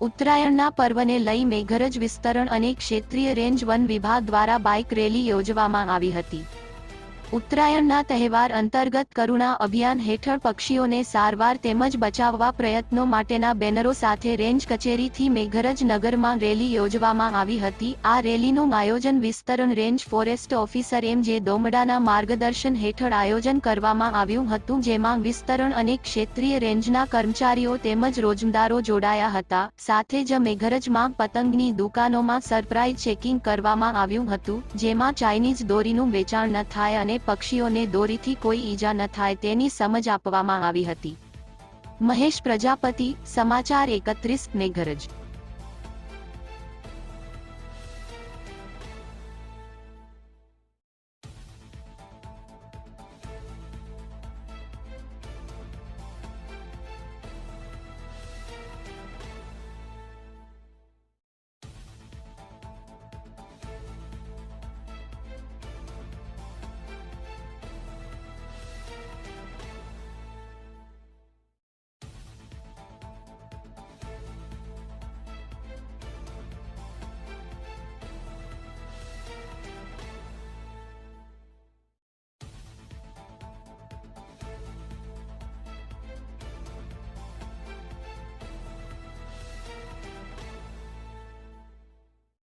ઉત્તરાયણના પર્વને લઈ મેઘરજ વિસ્તરણ અને ક્ષેત્રીય રેન્જ વન વિભાગ દ્વારા બાઇક રેલી યોજવામાં આવી હતી. ઉત્તરાયણના તહેવાર અંતર્ગત કરુણા અભિયાન હેઠળ પક્ષીઓને સારવાર તેમજ બચાવવા પ્રયત્નો માટેના બેનરો સાથે રેન્જ કચેરીથી મેઘરજ નગરમાં રેલી યોજવામાં આવી હતી. આ રેલીનું આયોજન વિસ્તરણ રેન્જ ફોરેસ્ટ ઓફિસર એમ જે દોમડાના માર્ગદર્શન હેઠળ આયોજન કરવામાં આવ્યું હતું, જેમાં વિસ્તરણ અને ક્ષેત્રીય રેન્જના કર્મચારીઓ તેમજ રોજમદારો જોડાયા હતા. સાથે જ મેઘરજમાં પતંગની દુકાનોમાં સરપ્રાઇઝ ચેકિંગ કરવામાં આવ્યું હતું, જેમાં ચાઇનીઝ દોરીનું વેચાણ ન થાય અને પક્ષીઓને દોરીથી કોઈ ઈજા ન થાય તેની સમજ આપવામાં આવી હતી. મહેશ પ્રજાપતિ, સમાચાર એકત્રીસ, મેઘરજ.